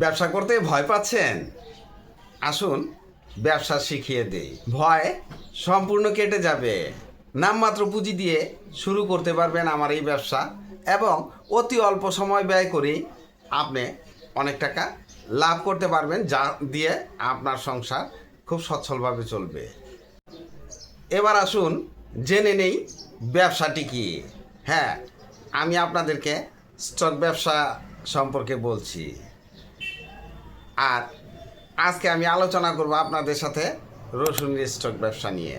ব্যবসা করতে ভয় পাচ্ছেন? আসুন, ব্যবসা শিখিয়ে দেই। ভয় সম্পূর্ণ কেটে যাবে। নামমাত্র পুঁজি দিয়ে শুরু করতে পারবেন আমার এই ব্যবসা এবং অতি অল্প সময় ব্যয় করেই আপনি অনেক টাকা লাভ করতে পারবেন, যা দিয়ে আপনার সংসার খুব সচ্ছলভাবে চলবে। এবার আসুন, জেনে নেই ব্যবসাটি কি? হ্যাঁ আমি আপনাদেরকে স্টক ব্যবসা সম্পর্কে বলছি। আর আজকে আমি আলোচনা করব আপনাদের সাথে রসুনের স্টক ব্যবসা নিয়ে।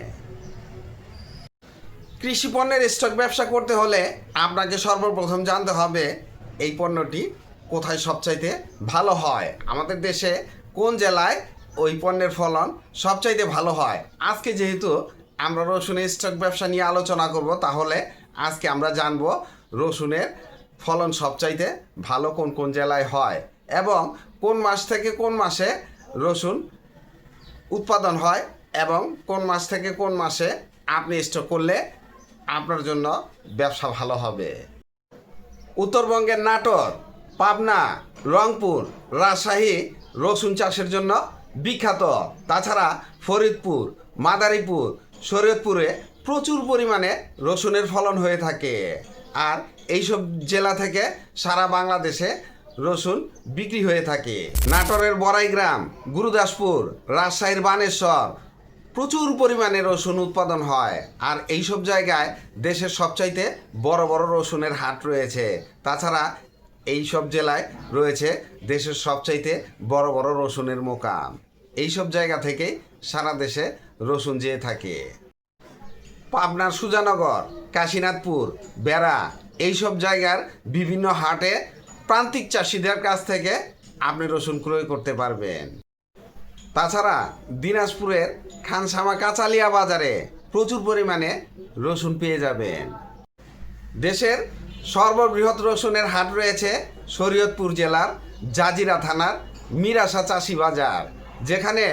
কৃষি পণ্যের স্টক ব্যবসা করতে হলে আপনাকে সর্বপ্রথম জানতে হবে এই পণ্যটি কোথায় সবচাইতে ভালো হয়। আমাদের দেশে কোন জেলায় ওই পণ্যের ফলন সবচাইতে ভালো হয়? আজকে যেহেতু আমরা রসুনের স্টক ব্যবসা নিয়ে আলোচনা করব, তাহলে আজকে আমরা জানব রসুনের ফলন সবচাইতে ভালো কোন কোন জেলায় হয়। এবং কোন মাস থেকে কোন মাসে রসুন উৎপাদন হয় এবং কোন মাস থেকে কোন মাসে আপনি স্টক করলে আপনার জন্য ব্যবসা ভালো হবে? উত্তরবঙ্গের নাটোর, পাবনা, রংপুর, রাজশাহী রসুন চাষের জন্য বিখ্যাত। তাছাড়া ফরিদপুর, মাদারীপুর, শরীয়তপুরে প্রচুর পরিমাণে রসুনের ফলন হয়ে থাকে। আর এইসব জেলা থেকে সারা বাংলাদেশে রসুন বিক্রি হয়ে থাকে। নাটোরের বড়াইগ্রাম, গুরুদাসপুর, রাজশাহীর বানেশ্বর, প্রচুর পরিমাণে রসুন উৎপাদন হয়। আর এইসব জায়গায় দেশের সবচাইতে বড় বড় রসুনের হাট রয়েছে। তাছাড়া এই সব জেলায় রয়েছে দেশের সবচাইতে বড় বড় রসুনের মোকাম। এইসব জায়গা থেকেই সারা দেশে রসুন যেয়ে থাকে। পাবনার সুজানগর, কাশীনাথপুর, বেড়া, এইসব জায়গার বিভিন্ন হাটে প্রান্তিক চাষিদের কাছ থেকে আপনি রসুন ক্রয় করতে পারবেন। তাছাড়া দিনাজপুরের খানসামা কাঁচালিয়া বাজারে প্রচুর পরিমাণে রসুন পেয়ে যাবেন। দেশের সর্ববৃহৎ রসুনের হাট রয়েছে শরীয়তপুর জেলার জাজিরা থানার মিরাসা চাষি বাজার, যেখানে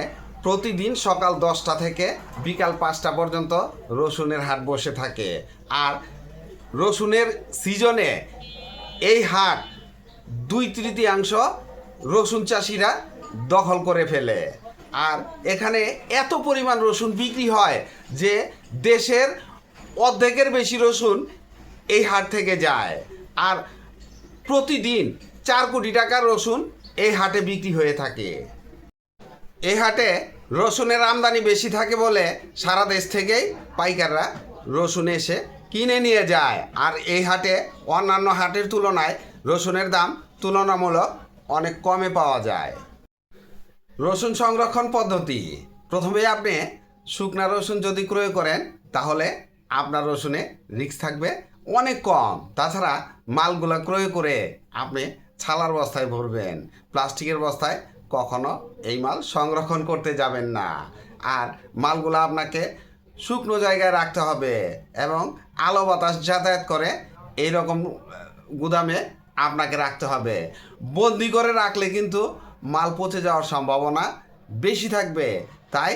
প্রতিদিন সকাল দশটা থেকে বিকাল পাঁচটা পর্যন্ত রসুনের হাট বসে থাকে। আর রসুনের সিজনে এই হাট দুই তৃতীয়াংশ রসুন চাষিরা দখল করে ফেলে। আর এখানে এত পরিমাণ রসুন বিক্রি হয় যে দেশের অর্ধেকের বেশি রসুন এই হাট থেকে যায়। আর প্রতিদিন চার কোটি টাকার রসুন এই হাটে বিক্রি হয়ে থাকে। এই হাটে রসুনের আমদানি বেশি থাকে বলে সারা দেশ থেকেই পাইকাররা রসুন এসে কিনে নিয়ে যায়। আর এই হাটে অন্যান্য হাটের তুলনায় রসুনের দাম তুলনামূলক অনেক কমে পাওয়া যায়। রসুন সংরক্ষণ পদ্ধতি। প্রথমে আপনি শুকনা রসুন যদি ক্রয় করেন, তাহলে আপনার রসুনে রিস্ক থাকবে অনেক কম। তাছাড়া মালগুলা ক্রয় করে আপনি ছালার বস্তায় ভরবেন। প্লাস্টিকের বস্তায় কখনো এই মাল সংরক্ষণ করতে যাবেন না। আর মালগুলা আপনাকে শুকনো জায়গায় রাখতে হবে এবং আলো বাতাস যাতায়াত করে এই রকম গুদামে আপনাকে রাখতে হবে। বন্দি করে রাখলে কিন্তু মাল পচে যাওয়ার সম্ভাবনা বেশি থাকবে। তাই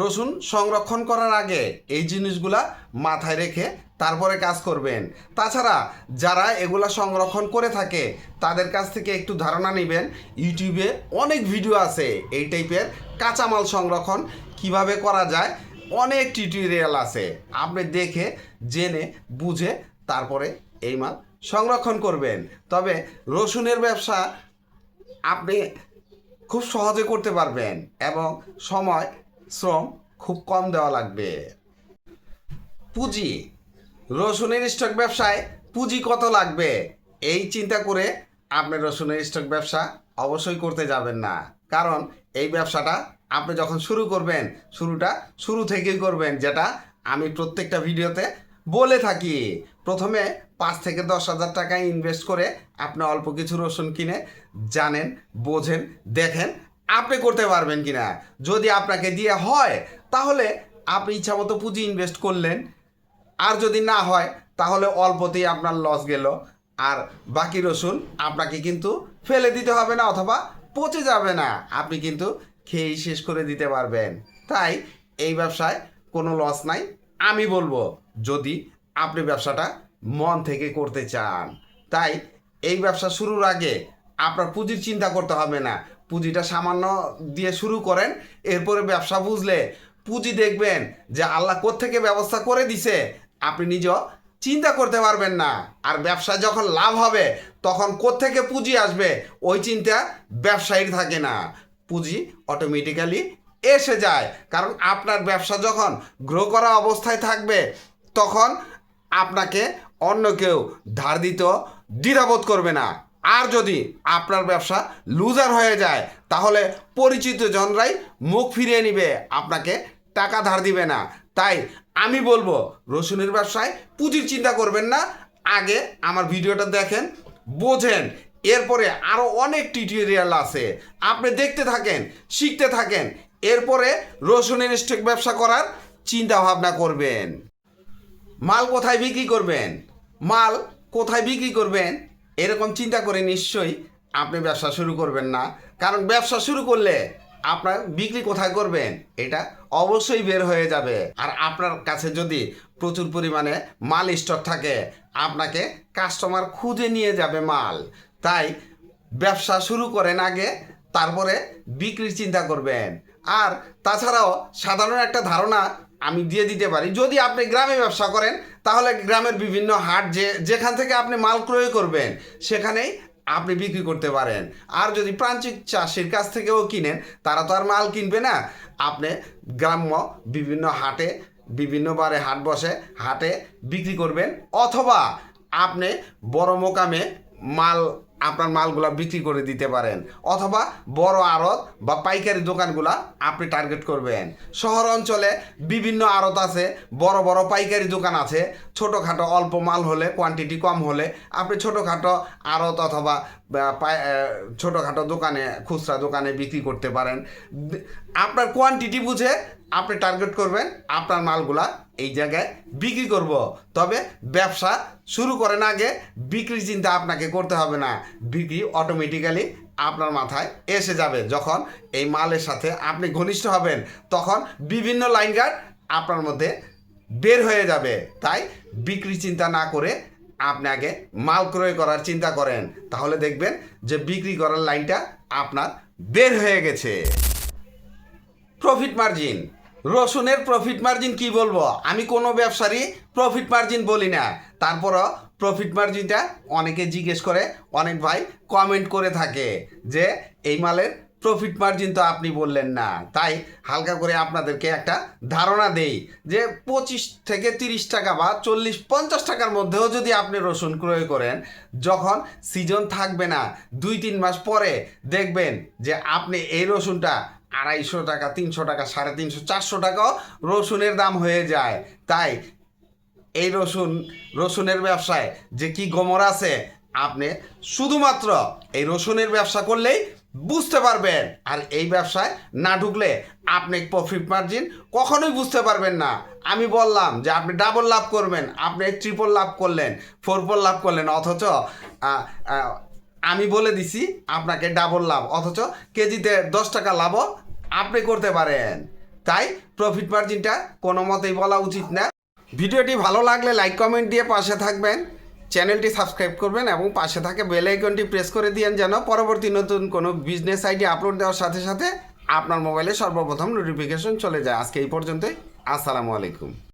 রসুন সংরক্ষণ করার আগে এই জিনিসগুলা মাথায় রেখে তারপরে কাজ করবেন। তাছাড়া যারা এগুলা সংরক্ষণ করে থাকে, তাদের কাছ থেকে একটু ধারণা নেবেন। ইউটিউবে অনেক ভিডিও আছে এই টাইপের কাঁচামাল সংরক্ষণ কীভাবে করা যায়। অনেক টিউটোরিয়াল আছে। আপনি দেখে, জেনে, বুঝে তারপরে এই মাল সংরক্ষণ করবেন। তবে রসুনের ব্যবসা আপনি খুব সহজে করতে পারবেন এবং সময়, শ্রম খুব কম দেওয়া লাগবে। পুঁজি। রসুনের স্টক ব্যবসায় পুঁজি কত লাগবে? এই চিন্তা করে আপনি রসুনের স্টক ব্যবসা অবশ্যই করতে যাবেন না। কারণ এই ব্যবসাটা আপনি যখন শুরু করবেন, শুরুটা শুরু থেকেই করবেন, যেটা আমি প্রত্যেকটা ভিডিওতে বলে থাকি, প্রথমে পাঁচ থেকে দশ হাজার টাকা ইনভেস্ট করে আপনি অল্প কিছু রসুন কিনে জানেন, বোঝেন, দেখেন, আপনি করতে পারবেন কি না যদি আপনাকে দিয়ে হয়, তাহলে আপনি ইচ্ছামতো পুঁজি ইনভেস্ট করলেন। আর যদি না হয়, তাহলে অল্পতেই আপনার লস গেল। আর বাকি রসুন আপনাকে কিন্তু ফেলে দিতে হবে না অথবা পচে যাবে না। আপনি কিন্তু খেয়েই শেষ করে দিতে পারবেন। তাই এই ব্যবসায় কোনো লস নাই, আমি বলব। যদি আপনি ব্যবসাটা মন থেকে করতে চান। তাই এই ব্যবসা শুরুর আগে আপনার পুঁজির চিন্তা করতে হবে না। পুঁজিটা সামান্য দিয়ে শুরু করেন, এরপরে ব্যবসা বুঝলে পুঁজি দেখবেন যে আল্লাহ কোত্থেকে ব্যবস্থা করে দিছে। আপনি নিজেও চিন্তা করতে পারবেন না। আর ব্যবসা যখন লাভ হবে, তখন কোত্থেকে পুঁজি আসবে, ওই চিন্তা ব্যবসায়ীর থাকে না। পুঁজি অটোমেটিক্যালি এসে যায়। কারণ আপনার ব্যবসা যখন গ্রো করা অবস্থায় থাকবে তখন আপনাকে অন্য কেউ ধার দিত দ্বিধাবোধ করবে না। আর যদি আপনার ব্যবসা লুজার হয়ে যায়, তাহলে পরিচিত জনরাই মুখ ফিরিয়ে নিবে, আপনাকে টাকা ধার দিবে না। তাই আমি বলব, রসুনের ব্যবসায় পুঁজির চিন্তা করবেন না। আগে আমার ভিডিওটা দেখেন, বোঝেন। এরপরে আরও অনেক টিউটোরিয়াল আছে। আপনি দেখতে থাকেন, শিখতে থাকেন। এরপরে রসুনের স্টক ব্যবসা করার চিন্তা ভাবনা করবেন। মাল কোথায় বিক্রি করবেন? মাল কোথায় বিক্রি করবেন? এরকম চিন্তা করে নিশ্চয়ই আপনি ব্যবসা শুরু করবেন না। কারণ ব্যবসা শুরু করলে আপনার বিক্রি কোথায় করবেন? এটা অবশ্যই বের হয়ে যাবে। আর আপনার কাছে যদি প্রচুর পরিমাণে মাল স্টক থাকে, আপনাকে কাস্টমার খুঁজে নিয়ে যাবে মাল। তাই ব্যবসা শুরু করেন আগে, তারপরে বিক্রির চিন্তা করবেন। আর তাছাড়াও সাধারণ একটা ধারণা আমি দিয়ে দিতে পারি। যদি আপনি গ্রামে ব্যবসা করেন, তাহলে গ্রামের বিভিন্ন হাট যে, যেখান থেকে আপনি মাল ক্রয় করবেন, সেখানেই আপনি বিক্রি করতে পারেন। আর যদি প্রাঞ্চিক চাষির কাছ থেকেও কিনেন, তারা তো আর মাল কিনবে না। আপনি গ্রাম্য বিভিন্ন হাটে বিভিন্নবারে হাট বসে, হাটে বিক্রি করবেন। অথবা আপনি বড় মোকামে মাল আপনার মালগুলা বিক্রি করে দিতে পারেন। অথবা বড় আড়ত বা পাইকারি দোকানগুলা আপনি টার্গেট করবেন। শহর অঞ্চলে বিভিন্ন আড়ত আছে, বড় বড় পাইকারি দোকান আছে। ছোটোখাটো অল্প মাল হলে কোয়ান্টিটি কম হলে আপনি ছোটোখাটো আড়ত অথবা ছোটোখাটো দোকানে, খুচরা দোকানে বিক্রি করতে পারেন। আপনার কোয়ান্টিটি বুঝে আপনি টার্গেট করবেন, আপনার মালগুলা এই জায়গায় বিক্রি করব। তবে ব্যবসা শুরু করেন আগে বিক্রির চিন্তা আপনাকে করতে হবে না। বিক্রি অটোমেটিক্যালি আপনার মাথায় এসে যাবে। যখন এই মালের সাথে আপনি ঘনিষ্ঠ হবেন, তখন বিভিন্ন লাইন গার্ড আপনার মধ্যে বের হয়ে যাবে। তাই বিক্রি চিন্তা না করে আপনি আগে মাল ক্রয় করার চিন্তা করেন। তাহলে দেখবেন যে বিক্রি করার লাইনটা আপনার বের হয়ে গেছে। প্রফিট মার্জিন রসুনের প্রফিট মার্জিন কি বলব? আমি কোনো ব্যবসারই প্রফিট মার্জিন বলি না। তারপরও প্রফিট মার্জিনটা অনেকে জিজ্ঞেস করে, অনেক ভাই কমেন্ট করে থাকে যে, এই মালের প্রফিট মার্জিন তো আপনি বললেন না। তাই হালকা করে আপনাদেরকে একটা ধারণা দেই যে, পঁচিশ থেকে তিরিশ টাকা বা চল্লিশ, পঞ্চাশ টাকার মধ্যেও যদি আপনি রসুন ক্রয় করেন, যখন সিজন থাকবে না, দুই, তিন মাস পরে দেখবেন যে, আপনি এই রসুনটা আড়াইশো টাকা, তিনশো টাকা, সাড়ে তিনশো, চারশো টাকাও রসুনের দাম হয়ে যায়। তাই এই রসুন, রসুনের ব্যবসায় যে কি গমর আছে, আপনি শুধুমাত্র এই রসুনের ব্যবসা করলেই বুঝতে পারবেন। আর এই ব্যবসায় না ঢুকলে আপনি প্রফিট মার্জিন কখনোই বুঝতে পারবেন না। আমি বললাম যে আপনি ডাবল লাভ করবেন, আপনি ট্রিপল লাভ করলেন ফোরপল লাভ করলেন, অথচ আমি বলে দিছি আপনাকে ডাবল লাভ, অথচ কেজিতে দশ টাকা লাভও আপনি করতে পারেন। তাই প্রফিট মার্জিনটা কোনো মতেই বলা উচিত না। ভিডিওটি ভালো লাগলে লাইক কমেন্ট দিয়ে পাশে থাকবেন। চ্যানেলটি সাবস্ক্রাইব করবেন এবং পাশে থাকে বেল আইকনটি প্রেস করে দিয়েন যেন পরবর্তী নতুন কোনো বিজনেস আইডি আপলোড দেওয়ার সাথে সাথে আপনার মোবাইলে সর্বপ্রথম নোটিফিকেশন চলে যায়। আজকে এই পর্যন্তই। আসসালামু আলাইকুম।